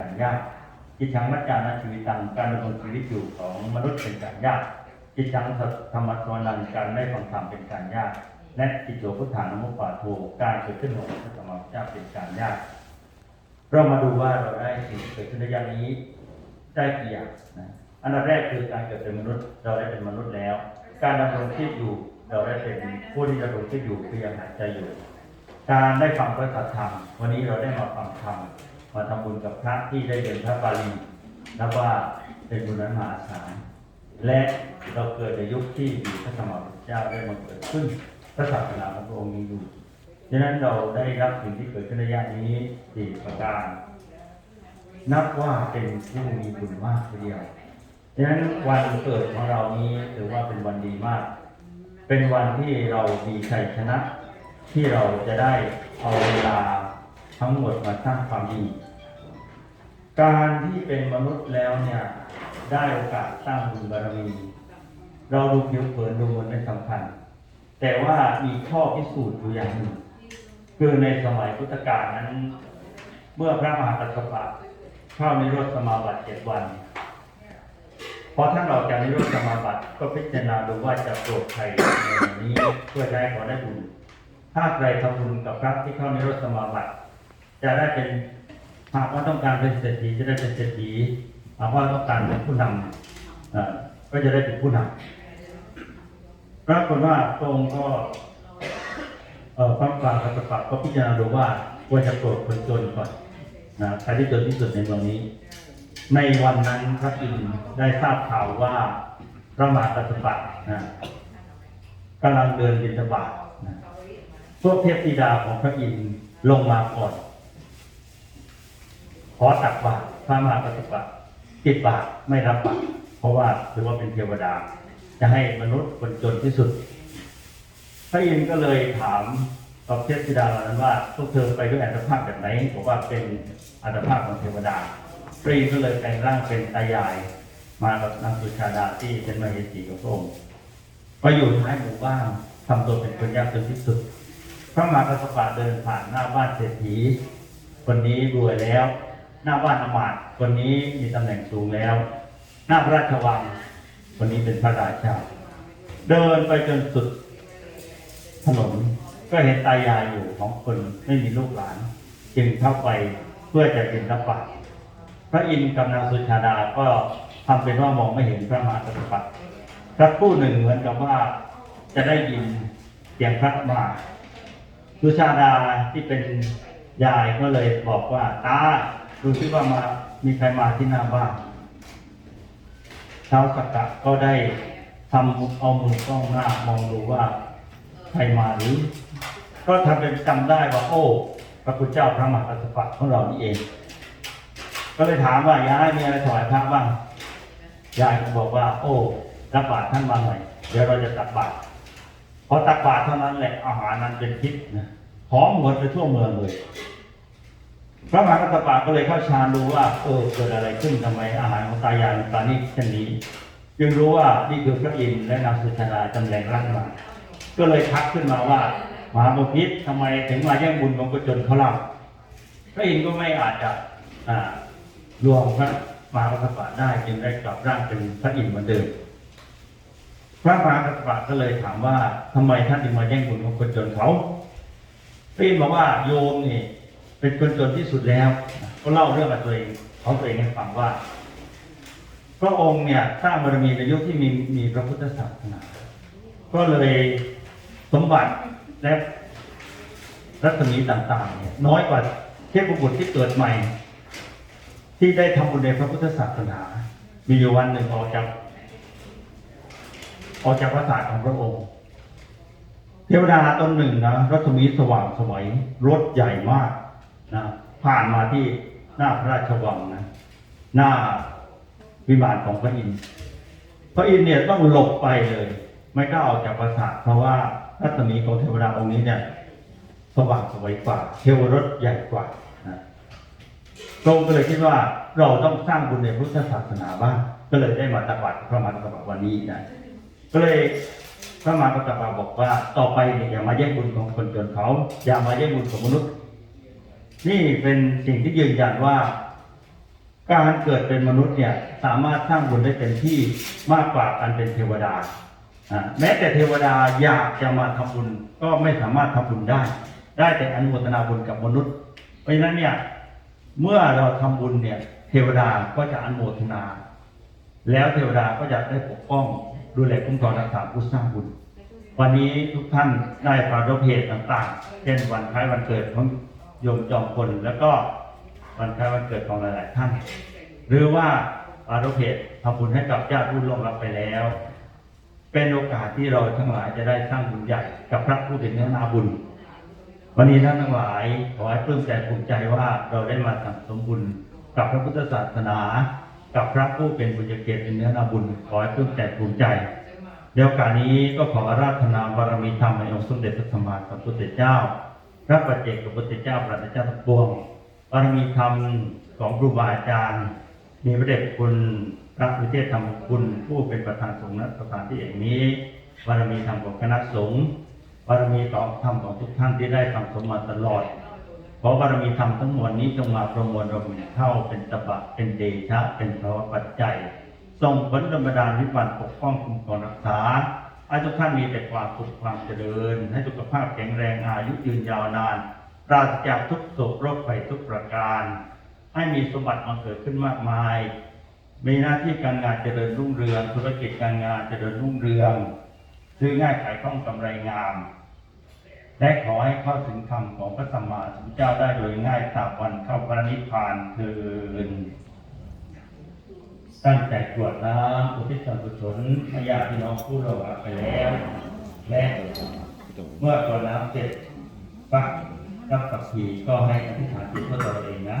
การยากจิตชังมัจจานาชีวิตังการดำรงชีวิตอยู่ของมนุษย์เป็นการยากจิตชังธรรมะสวนันการได้ฟังธรรมเป็นการยากและจิตโยพุทธานุมุปาโทการเกิดขึ้นของพระธรรมเจ้าเป็นการยากเรามาดูว่าเราได้สิ่งที่เกิดขึ้นในอย่างนี้ได้กี่อย่างนะอันดับแรกคือการเกิดเป็นมนุษย์ เราได้เป็นมนุษย์แล้ว การดำรงชีพอยู่เราได้เป็นผู้ที่ดำรงชีพอยู่คือยังหายใจอยู่ การได้ฟังพระธรรมวันนี้เราได้มาฟังธรรม มาทำบุญกับพระที่ได้เรียนพระบาลีนับว่าเป็นบุญนั้นมหาศาลและเราเกิดในยุคที่มีพระธรรมพุทธเจ้าได้มาเกิดขึ้นพระศาสนาของพระองค์มีอยู่ดังนั้นเราได้รับสิ่งที่เกิดขึ้นในญาตินี้สี่ประการ นับว่าเป็นผู้มีบุญมากทีเดียวดังนั้นวันเกิดของเรานี้ถือว่าเป็นวันดีมาก เป็นวันที่เรามีชัยชนะ ที่เราจะได้เอาเวลาทั้งหมดมาสร้างความดี การที่เป็นมนุษย์แล้วเนี่ยได้โอกาสสร้างบุญบารมี เราดูผิวเผินดูมันไม่สำคัญ แต่ว่ามีข้อพิสูจน์อยู่อย่างหนึ่งคือในสมัยพุทธกาลนั้น เมื่อพระมหากัสสปะเข้าในรถสมาบัติเจ็ดวันพอท่านออกจากนิโรธสมาบัติก็พิจารณาดูว่าจะโปรดใครในวันนี้เพื่อจะให้ขอได้บุญถ้าใครทำบุญกับพระที่เข้านิโรธสมาบัติ จะได้เป็น หากว่าต้องการเป็นเศรษฐีจะได้เป็นเศรษฐีหากว่าต้องการเป็นผู้นำก็จะได้เป็นผู้นำปรากฏว่าตรงก็เอ่อพระกลางกัสสปะก็พิจารณาดูว่าควรจะโปรดคนจนก่อนนะใครที่จนที่สุดในเมืองนี้ ในวันนั้นพระอินทร์ได้ทราบข่าวว่าพระมหากัสสปะนะกำลังเดินบิณฑบาตนะพวกเทพธิดาของพระอินทร์ลงมาก่อน อตักบาตรพระมหากัสสปะปิดบาตรไม่รับบาตรเพราะว่าถือว่าเป็นเทวดา จะให้มนุษย์คนจนที่สุด พระอินทร์ก็เลยถามกับเทพธิดาเหล่านั้นว่าพวกเธอไปด้วยอัตภาพแบบไหนบอกว่าเป็นอัตภาพของเทวดาพระอินทร์ก็เลยแปลงร่างเป็นตายายมากับนางสุชาดาที่เป็นมเหสีของพระองค์ไปอยู่ท้ายหมู่บ้านทำตัวเป็นคนยากจนที่สุด พระมหากัสสปะเดินผ่านหน้าบ้านเศรษฐีคนนี้รวยแล้ว หน้าบ้านอมาตย์คนนี้มีตำแหน่งสูงแล้ว หน้าพระราชวังคนนี้เป็นพระราชา เดินไปจนสุดถนนก็เห็นตายายอยู่ของคนไม่มีลูกหลาน จึงเข้าไปเพื่อจะกินรับบาตรพระอินทร์กับนางสุชาดาก็ทำเป็นว่ามองไม่เห็นพระมหากษัตริย์สักครู่หนึ่งเหมือนกับว่าจะได้ยินเสียงพระมหาสุชาดาที่เป็นยายก็เลยบอกว่าตา ดูซิว่ามามีใครมาที่หน้าบ้านเท้าสักกะก็ได้ทำเอามือกล้องหน้ามองดูว่าใครมาหรือ ก็ทำเป็นจำได้ว่า โอ้ พระพุทธเจ้าพระมหากษัตริย์ของเรานี่เอง ก็เลยถามว่ายายมีอะไรถวายพระบ้างยายก็บอกว่า โอ้รับบาตรท่านมาหน่อยเดี๋ยวเราจะตักบาตรพอตักบาตรเท่านั้นแหละอาหารนั้นเป็นพิษนะหอมหมดไปทั่วเมืองเลย พระมหากษัตริย์ก็เลยเข้าชาญดูว่าเออเกิดอะไรขึ้นทำไมอาหารของตายายมันปราณีตเช่นนี้ จึงรู้ว่านี่คือพระอินทร์และนางสุชาดาจำแรงร่างมาก็เลยทักขึ้นมาว่ามหาบพิษทำไมถึงมาแย่งบุญของกจนเขาเล่าพระอินทร์ก็ไม่อาจจะอ่ารวมพระมหากษัตริย์ได้จึงได้กลับร่างเป็นพระอินทร์เหมือนเดิมพระมหากษัตริย์ก็เลยถามว่าทำไมท่านถึงมาแย่งบุญของคนจนเขาพระอินทร์บอกว่าโยมนี่ เป็นคนจนที่สุดแล้ว ก็เล่าเรื่องกับตัวเองของตัวเองให้ฟังว่า พระองค์เนี่ยสร้างบารมีในยุคที่มีมีพระพุทธศาสนา ก็เลยสมบัติและรัศมีต่างๆเนี่ยน้อยกว่าเทพบุตรที่เกิดใหม่ ที่ได้ทำบุญในพระพุทธศาสนา มีอยู่วันหนึ่งออกจากออกจากพระศาสของพระองค์ เทวดาตนหนึ่งนะรัศมีสว่างสวัยรถใหญ่มาก นะผ่านมาที่หน้าพระราชวังนะ หน้าวิมานของพระอินทร์พระอินทร์เนี่ยต้องหลบไปเลย ไม่กล้าออกจากปราสาทเพราะว่ารัศมีของเทวดาองค์นี้เนี่ยสว่างสวยกว่าเทวรถใหญ่กว่านะพระองค์ก็เลยคิดว่าเราต้องสร้างบุญในพุทธศาสนาบ้างก็เลยได้มาตักบาตรพระมหากษัตริย์วันนี้นะก็เลยพระมหากษัตริย์บอกว่าต่อไปเนี่ยอย่ามาแย่งบุญของคนจนเขา อย่ามาแย่งบุญของมนุษย์ นี่เป็นสิ่งที่ยืนยันว่า การเกิดเป็นมนุษย์เนี่ยสามารถสร้างบุญได้เต็มที่มากกว่าการเป็นเทวดาแม้แต่เทวดาอยากจะมาทำบุญก็ไม่สามารถทำบุญได้ ได้แต่อนุโมทนาบุญกับมนุษย์ เพราะฉะนั้นเนี่ยเมื่อเราทำบุญเนี่ยเทวดาก็จะอนุโมทนา แล้วเทวดาก็จะได้ปกป้องดูแลคุ้มครองรักษาผู้สร้างบุญ วันนี้ทุกท่านได้ปรารเหตุต่างๆ เช่นวันคล้ายวันเกิดของ โยมจอมพลแล้วก็วันคล้ายวันเกิดของหลายๆท่าน หรือว่าปารภเหตุทำบุญให้กับญาติผู้ล่วงลับไปแล้ว เป็นโอกาสที่เราทั้งหลายจะได้สร้างบุญใหญ่กับพระผู้เป็นเนื้อนาบุญ วันนี้ท่านทั้งหลายขอให้ปลื้มใจภูมิใจว่าเราได้มาสั่งสมบุญกับพระพุทธศาสนา กับพระผู้เป็นบุญญาเกตเป็นเนื้อนาบุญขอให้ปลื้มใจภูมิใจในโอกาสนี้ก็ขออาราธนาบารมีธรรมในองค์สมเด็จพระสัมมาสัมพุทธเจ้า พระปัจเจกพุทธเจ้าพระเจ้าทั้งปวงบารมีธรรมของครูบาอาจารย์ มีพระเดชคุณพระวิเทศธรรมคุณผู้เป็นประธานสงฆ์ณสถานที่แห่งนี้บารมีธรรมของคณะสงฆ์บารมีขอธรรมของทุกท่านที่ได้สั่งสมมาตลอดขอบารมีธรรมทั้งมวลนี้จงมาประมวลราเป็นเข้าเป็นตบะเป็นเดชะเป็นภาะปัจจัยส่งผลดลบันดาวิบัติปกป้องคุ้มครองรักษา ทุกท่านมีแต่ความสุขความเจริญ ให้สุขภาพแข็งแรงอายุยืนยาวนาน ปราศจากทุกโศกโรคภัยทุกประการ ให้มีสมบัติมาเกิดขึ้นมากมาย มีหน้าที่การงานเจริญรุ่งเรือง ธุรกิจการงานเจริญรุ่งเรือง ซื้อง่ายขายคล่องกำไรงาม และขอให้เข้าถึงธรรมของพระสัมมาสัมพุทธเจ้าได้โดยง่ายตาบวันเข้าพระนิพพานเทิน ตั้งใจตรวจน้ำอุทิศส่วนกุศลให้ญาติพี่น้องผู้เราหลับไปแล้ว และเมื่อกรวดน้ำเสร็จปักรับกับผีก็ให้อธิษฐานจิตเพื่อตัวเองนะ